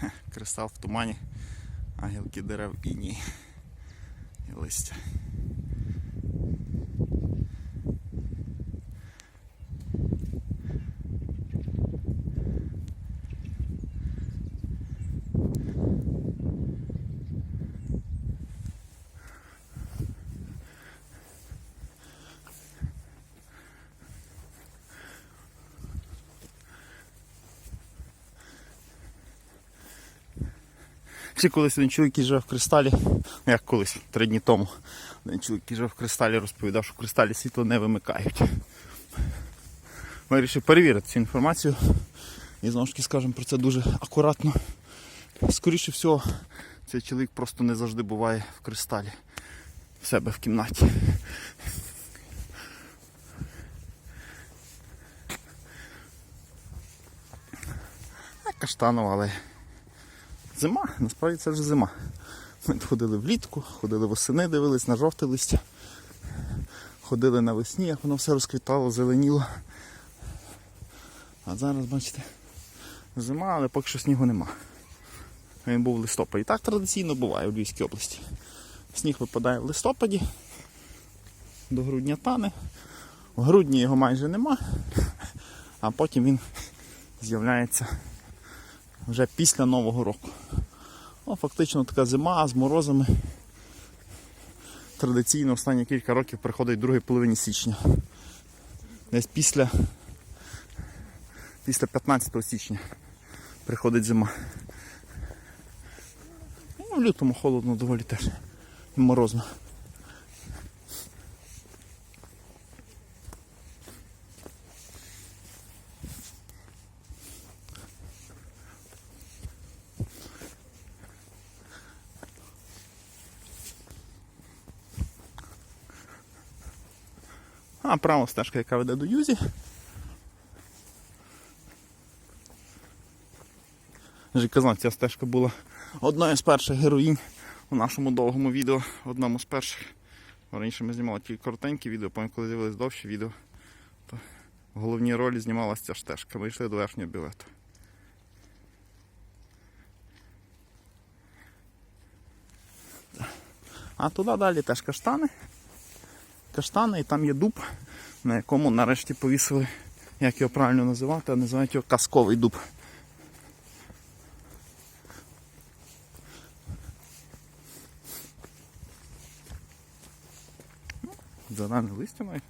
Кристал в тумані, а дерев і ні. І листя. Ще колись один чоловік, який живе в кристалі, ну як колись, три дні тому, один чоловік, живе в кристалі, розповідав, що в кристалі світло не вимикають. Вирішив перевірити цю інформацію і знову ж таки скажемо про це дуже акуратно. Скоріше всього, цей чоловік просто не завжди буває в кристалі в себе в кімнаті. Каштанова, але зима, насправді це вже зима. Ми ходили влітку, ходили восени, дивились на жовте листя. Ходили навесні, як воно все розквітало, зеленіло. А зараз, бачите, зима, але поки що снігу нема. Він був в листопаді. Так традиційно буває у Львівській області. Сніг випадає в листопаді, до грудня тане. В грудні його майже нема, а потім він з'являється вже після Нового року. Ну, фактично така зима з морозами. Традиційно останні кілька років приходить в другій половині січня. Десь після, після 15 січня приходить зима. Ну, в лютому холодно доволі теж. І морозно. А права стежка, яка веде до Юзі. Вже казав, ця стежка була одною з перших героїнь у нашому довгому відео, одному з перших. Раніше ми знімали тільки коротенькі відео, потім коли з'явились довші відео, то в головній ролі знімалася ця стежка. Ми йшли до верхнього білету. А туди далі теж каштани. Каштани і там є дуб, на якому нарешті повісили, як його правильно називати, а називають його казковий дуб. Зелене листя має.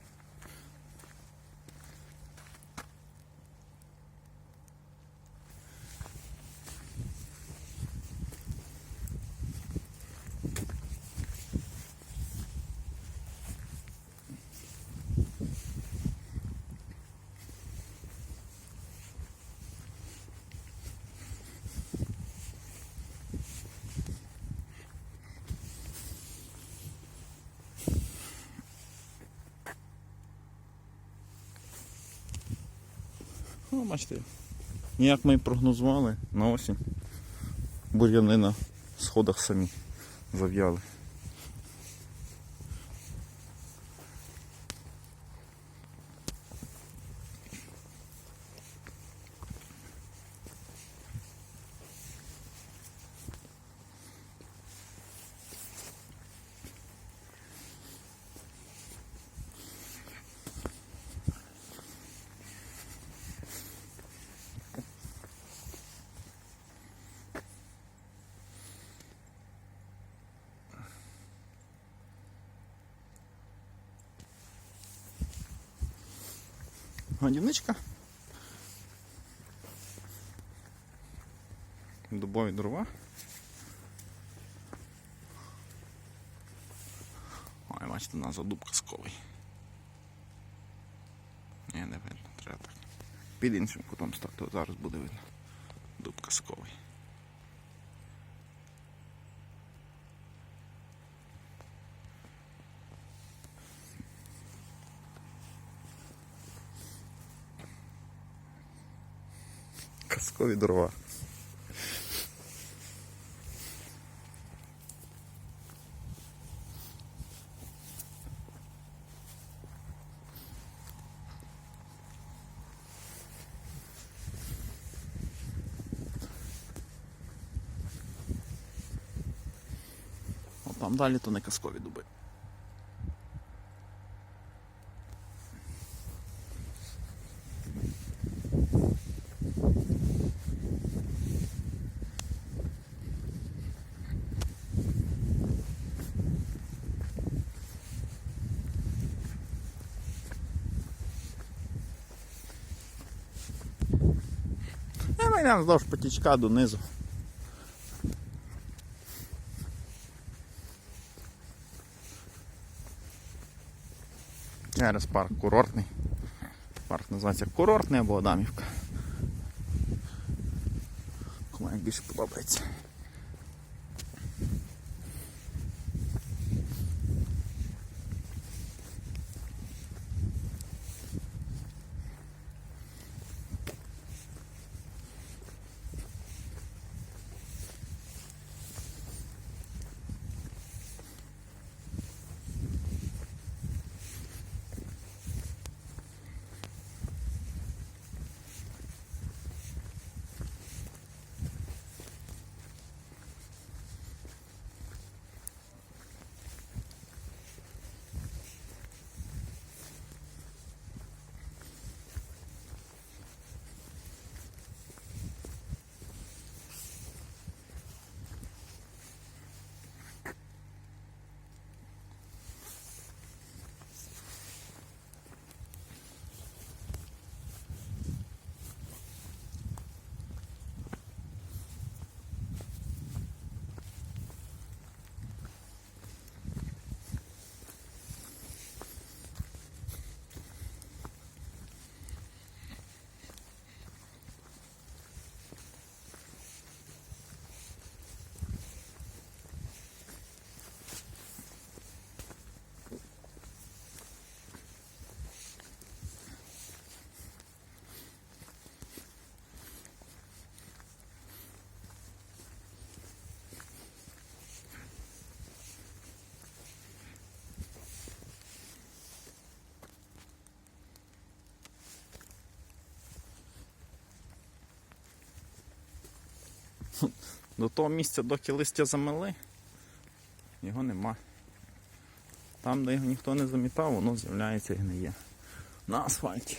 Ну, бачите, як ми і прогнозували на осінь. Бур'яни на сходах самі зав'яли. Годівничка. Дубові дрова. Ой, бачите, назва дуб казковий. Ні, не видно, треба так. Під іншим кутом стати, зараз буде видно. Дуб казковий. Казкові дрова. Там далі то не казкові дуби. І нам вздовж потічка донизу. Через парк курортний. Парк називається Курортний або Адамівка. Кому як більше подобається. До того місця, доки листя замели, його нема. Там, де його ніхто не замітав, воно з'являється і гниє. На асфальті.